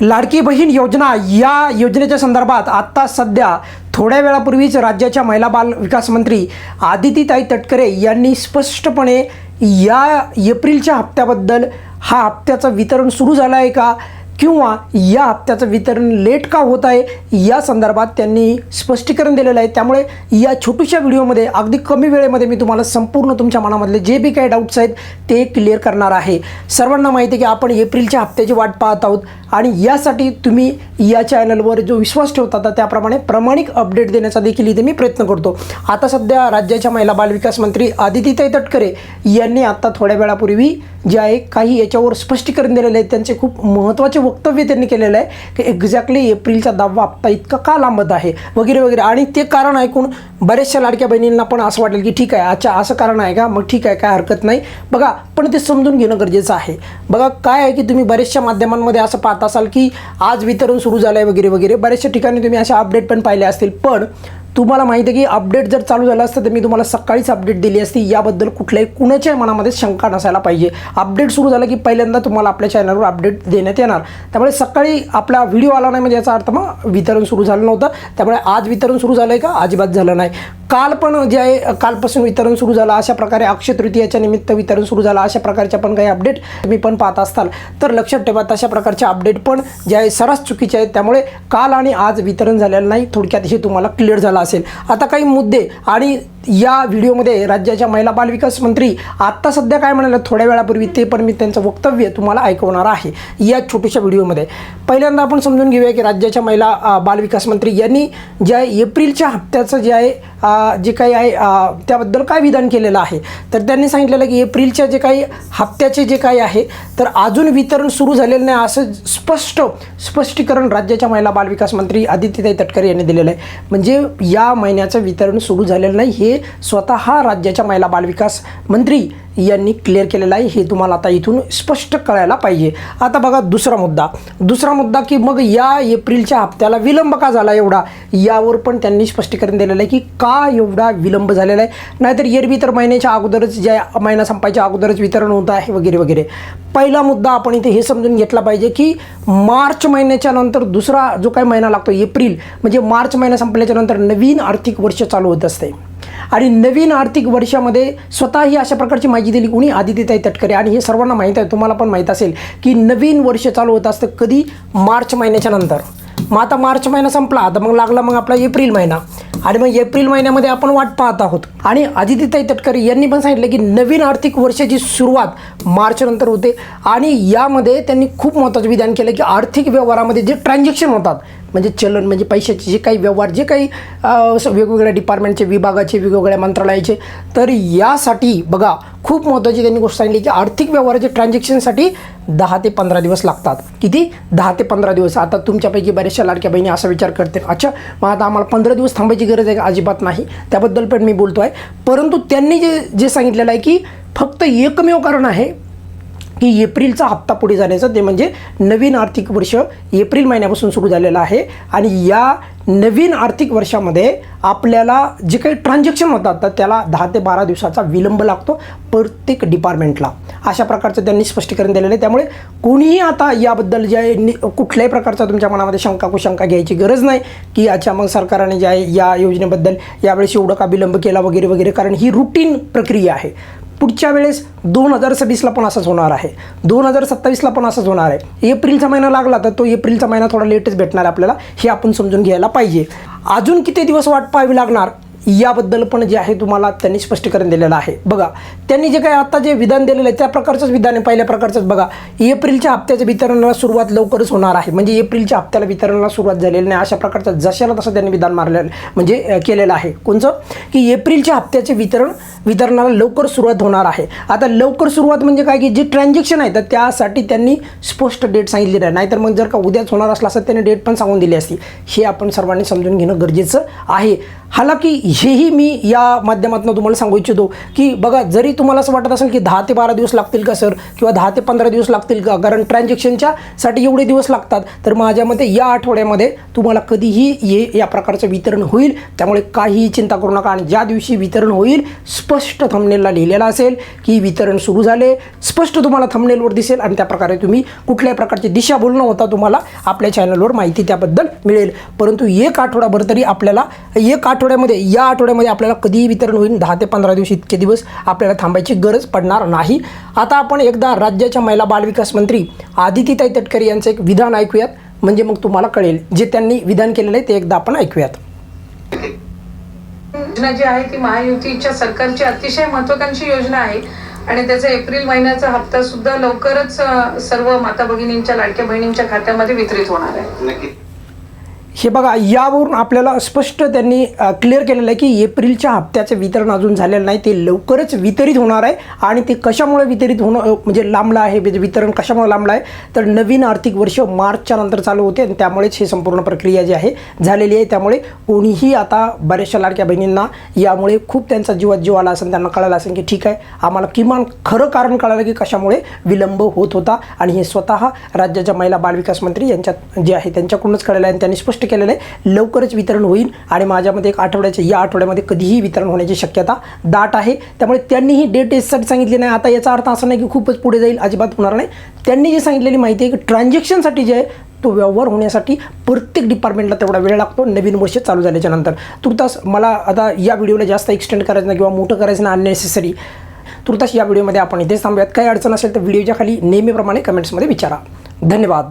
लाडकी बहीण योजना या योजनेच्या संदर्भात आत्ता सध्या थोड्या वेळापूर्वीच राज्याच्या महिला बाल विकास मंत्री आदितीताई तटकरे यांनी स्पष्टपणे या एप्रिलच्या हप्त्याबद्दल हा हप्त्याचं वितरण सुरू झालं आहे का? किंवा या हप्त्याचं वितरण लेट का होत आहे? या संदर्भात त्यांनी स्पष्टीकरण दिलेलं आहे. त्यामुळे या छोट्याशा व्हिडिओमध्ये अगदी कमी वेळेमध्ये मी तुम्हाला संपूर्ण तुमच्या मनामधले जे बी काही डाऊट्स आहेत ते क्लिअर करणार आहे. सर्वांना माहिती आहे की आपण एप्रिलच्या हप्त्याची वाट पाहत आहोत. आणि यासाठी तुम्ही या चॅनलवर जो विश्वास ठेवता तर त्याप्रमाणे प्रमाणिक अपडेट देण्याचा देखील इथे मी प्रयत्न करतो. आता सध्या राज्याच्या महिला बालविकास मंत्री आदितीताई तटकरे यांनी आता थोड्या वेळापूर्वी जे आहे काही याच्यावर स्पष्टीकरण दिलेलं आहे. त्यांचे खूप महत्त्वाचे वक्तव्य त्यांनी केलेलं आहे की एक्झॅक्टली एप्रिलचा दहावा हप्ता इतका का लांबत आहे? वगैरे वगैरे. आणि ते कारण ऐकून बऱ्याचशा लाडक्या बहिणींना पण असं वाटेल की ठीक आहे अच्छा असं कारण आहे का? मग ठीक आहे काय हरकत नाही. बघा पण ते समजून घेणं गरजेचं आहे. बघा काय आहे की तुम्ही बऱ्याचशा माध्यमांमध्ये असं पाहता असाल की आज वितरण सुरू झालं आहे वगैरे वगैरे. बऱ्याचशा ठिकाणी तुम्ही अशा अपडेट पण पाहिले असतील. पण तुम्हाला माहिती आहे की अपडेट जर चालू झालं असतं तर मी तुम्हाला सकाळीच अपडेट दिली असती. याबद्दल कुठल्याही कुणाच्याही मनामध्ये शंका नसायला पाहिजे. अपडेट सुरू झालं की पहिल्यांदा तुम्हाला आपल्या चॅनलवर अपडेट देण्यात येणार. त्यामुळे सकाळी आपला व्हिडिओ आला नाही म्हणजे याचा अर्थ मग वितरण सुरू झालं नव्हतं. त्यामुळे आज वितरण सुरू झालं आहे का? अजिबात झालं नाही. काल पण जे आहे कालपासून वितरण सुरू झालं अशा प्रकारे अक्षय तृतीयाच्या निमित्त वितरण सुरू झालं अशा प्रकारच्या पण काही अपडेट तुम्ही पण पाहत असताल. तर लक्षात ठेवा तशा प्रकारचे अपडेट पण जे आहे सरस चुकीचे आहेत. त्यामुळे काल आणि आज वितरण झालेलं नाही. थोडक्यात हे तुम्हाला क्लिअर झालं असेल. आता काही मुद्दे आणि या व्हिडिओमध्ये राज्याच्या महिला बालविकास मंत्री आत्ता सध्या काय म्हणाले थोड्या वेळापूर्वी ते पण मी त्यांचं वक्तव्य तुम्हाला ऐकवणार आहे या छोट्याशा व्हिडिओमध्ये. पहिल्यांदा आपण समजून घेऊया की राज्याच्या महिला बालविकास मंत्री यांनी ज्या एप्रिलच्या हप्त्याचं जे आहे जे काही आहे त्याबद्दल काय विधान केलेलं आहे? तर त्यांनी सांगितलेलं की एप्रिलच्या जे काही हप्त्याचे जे काही आहे तर अजून वितरण सुरू झालेलं नाही असं स्पष्ट स्पष्टीकरण राज्याच्या महिला बालविकास मंत्री आदित्यताई तटकरे यांनी दिलेलं आहे. म्हणजे या महिन्याचं वितरण सुरू झालेलं नाही हे स्वतः राज्याच्या महिला बालविकास मंत्री यांनी क्लिअर केलेलं आहे. हे तुम्हाला आता इथून स्पष्ट कळायला पाहिजे. आता बघा दुसरा मुद्दा. दुसरा मुद्दा की मग या एप्रिलच्या हप्त्याला विलंब का झाला एवढा? यावर पण त्यांनी स्पष्टीकरण दिलेलं आहे की का एवढा विलंब झालेला आहे. नाहीतर एरवी तर महिन्याच्या अगोदरच ज्या महिना संपायच्या अगोदरच वितरण होत आहे वगैरे वगैरे. पहिला मुद्दा आपण इथे हे समजून घेतला पाहिजे की मार्च महिन्याच्या नंतर दुसरा जो काही महिना लागतो एप्रिल म्हणजे मार्च महिना संपल्याच्या नंतर नवीन आर्थिक वर्ष चालू होत असते. आणि नवीन आर्थिक वर्षामध्ये स्वतःही अशा प्रकारची माहिती दिली. कोणी? आदित्यताई तटकरे. आणि हे सर्वांना माहीत आहे. तुम्हाला पण माहीत असेल की नवीन वर्ष चालू होत असतं कधी? मार्च महिन्याच्या नंतर. मग आता मार्च महिना संपला. आता मग लागला मग आपला एप्रिल महिना. आणि मग एप्रिल महिन्यामध्ये आपण वाट पाहत आहोत. आणि आदित्यताई तटकरे यांनी पण सांगितलं की नवीन आर्थिक वर्षाची सुरुवात मार्चनंतर होते. आणि यामध्ये त्यांनी खूप महत्त्वाचं विधान केलं की आर्थिक व्यवहारामध्ये जे ट्रान्झॅक्शन होतात म्हणजे चलन म्हणजे पैशाचे जे काही व्यवहार जे काही वेगवेगळ्या डिपार्टमेंटचे विभागाचे वेगवेगळ्या मंत्रालयाचे तर यासाठी बघा खूप महत्त्वाची त्यांनी गोष्ट सांगितली की आर्थिक व्यवहाराचे ट्रान्झॅक्शनसाठी दहा ते पंधरा दिवस लागतात. किती? दहा ते पंधरा दिवस. आता तुमच्यापैकी बऱ्याचशा लाडक्या बहिणी असा विचार करते अच्छा मग आता आम्हाला पंधरा दिवस थांबायची गरज आहे अजिबात नाही. त्याबद्दल पण मी बोलतो आहे परंतु त्यांनी जे जे सांगितलेलं आहे की फक्त एकमेव कारण आहे की एप्रिलचा हप्ता पुढे जाण्याचं ते म्हणजे नवीन आर्थिक वर्ष एप्रिल महिन्यापासून सुरू झालेलं आहे. आणि या नवीन आर्थिक वर्षामध्ये आपल्याला जे काही ट्रान्झॅक्शन होतात तर त्याला दहा ते बारा दिवसाचा विलंब लागतो प्रत्येक डिपार्टमेंटला अशा प्रकारचं त्यांनी स्पष्टीकरण दिलेलं आहे. त्यामुळे कोणीही आता याबद्दल जे आहे कुठल्याही प्रकारचा तुमच्या मनामध्ये शंका कुशंका घ्यायची गरज नाही की अच्छा मग सरकारने जे आहे या योजनेबद्दल यावेळेस एवढं का विलंब केला वगैरे वगैरे कारण ही रुटीन प्रक्रिया आहे. पुढच्या वेळेस दोन हजार सव्वीसला पण असंच होणार आहे. दोन हजार सत्तावीसला पण असंच होणार आहे. एप्रिलचा महिना लागला तर तो एप्रिलचा महिना थोडा लेटच भेटणार आहे आपल्याला हे आपण समजून घ्यायला पाहिजे. अजून किती दिवस वाट पाहावी लागणार? याबद्दल पण जे आहे तुम्हाला त्यांनी स्पष्टीकरण दिलेलं आहे. बघा त्यांनी जे काही आता जे विधान दिलेलं आहे त्या प्रकारचंच विधान आहे पहिल्या प्रकारचंच बघा एप्रिलच्या हप्त्याच्या वितरणाला सुरुवात लवकरच होणार आहे. म्हणजे एप्रिलच्या हप्त्याला वितरणाला सुरुवात झालेली नाही अशा प्रकारचं जशाला तसं त्यांनी विधान मारलेलं म्हणजे केलेलं आहे. कोणचं? की एप्रिलच्या हप्त्याचे वितरण वितरणाला लवकर सुरुवात होणार आहे. आता लवकर सुरुवात म्हणजे काय? की जे ट्रान्झॅक्शन आहे तर त्यासाठी त्यांनी स्पष्ट डेट सांगितली नाही नाहीतर मग जर का उद्याच होणार असला असं त्यांनी डेट पण सांगून दिली असती. हे आपण सर्वांनी समजून घेणं गरजेचं आहे. हालाकी हेही मी या माध्यमातून तुम्हाला सांगू इच्छितो की बघा जरी तुम्हाला असं वाटत असेल की दहा ते बारा दिवस लागतील का सर किंवा दहा ते पंधरा दिवस लागतील का? कारण ट्रान्झॅक्शनच्या साठी एवढे दिवस लागतात. तर माझ्या मते या आठवड्यामध्ये तुम्हाला कधीही ये या प्रकारचं वितरण होईल. त्यामुळे काहीही चिंता करू नका आणि ज्या दिवशी वितरण होईल स्पष्ट थमनेलला लिहिलेलं असेल की वितरण सुरू झाले. स्पष्ट तुम्हाला थमनेलवर दिसेल आणि त्या प्रकारे तुम्ही कुठल्याही प्रकारची दिशा बोलणं होता तुम्हाला आपल्या चॅनलवर माहिती त्याबद्दल मिळेल. परंतु एक आठवडाभर तरी आपल्याला एक आठवड्यामध्ये या आठवड्यामध्ये आपल्याला कधीही वितरण होईल. दहा ते पंधरा दिवस इतके दिवस आपल्याला थांबायची गरज पडणार नाही. आता आपण एकदा राज्याच्या महिला बालविकास मंत्री आदितीताई तटकरे यांचं एक विधान ऐकूयात. म्हणजे मग तुम्हाला कळेल जे त्यांनी विधान केलेलं आहे ते एकदा आपण ऐकूयात. योजना जी आहे ती महायुतीच्या सरकारची अतिशय महत्वाकांक्षी योजना आहे. आणि त्याचा एप्रिल महिन्याचा हप्ता सुद्धा लवकरच सर्व माता भगिनींच्या लाडक्या बहिणींच्या खात्यामध्ये वितरित होणार आहे. नक्की. हे बघा यावरून आपल्याला स्पष्ट त्यांनी क्लिअर केलेलं आहे की एप्रिलच्या हप्त्याचं वितरण अजून झालेलं नाही. ते लवकरच वितरित होणार आहे आणि ते कशामुळे वितरित होणं म्हणजे लांबलं आहे? म्हणजे वितरण कशामुळे लांबलं आहे? तर नवीन आर्थिक वर्ष मार्चच्या नंतर चालू होते आणि त्यामुळेच ही संपूर्ण प्रक्रिया जी आहे झालेली आहे. त्यामुळे कोणीही आता बऱ्याचशा लाडक्या बहिणींना यामुळे खूप त्यांचा जीवात जीव आला असेल त्यांना कळालं असेल की ठीक आहे आम्हाला किमान खरं कारण कळालं की कशामुळे विलंब होत होता. आणि हे स्वतः राज्याच्या महिला बालविकास मंत्री यांच्यात जे आहे त्यांच्याकडूनच कळलं आहे आणि त्यांनी स्पष्ट केलेलं आहे. लवकरच वितरण होईल आणि माझ्यामध्ये एक आठवड्याच्या या आठवड्यामध्ये कधीही वितरण होण्याची शक्यता दाट आहे. त्यामुळे त्यांनीही डेट टेस्टसाठी सांगितली नाही. आता याचा अर्थ असा नाही की खूपच पुढे जाईल अजिबात होणार नाही. त्यांनी जी सांगितलेली माहिती आहे की ट्रान्झॅक्शनसाठी जे आहे तो व्यवहार होण्यासाठी प्रत्येक डिपार्टमेंटला तेवढा वेळ लागतो. नवीन वर्ष चालू झाल्याच्यानंतर. तुर्तास मला आता या व्हिडिओला जास्त एक्सटेंड करायचं नाही किंवा मोठं करायचं नाही अननेसेसरी तुर्तास या व्हिडिओमध्ये आपण इथेच थांबूयात. काही अडचण असेल तर व्हिडिओच्या खाली नेहमीप्रमाणे कमेंट्समध्ये विचारा. धन्यवाद.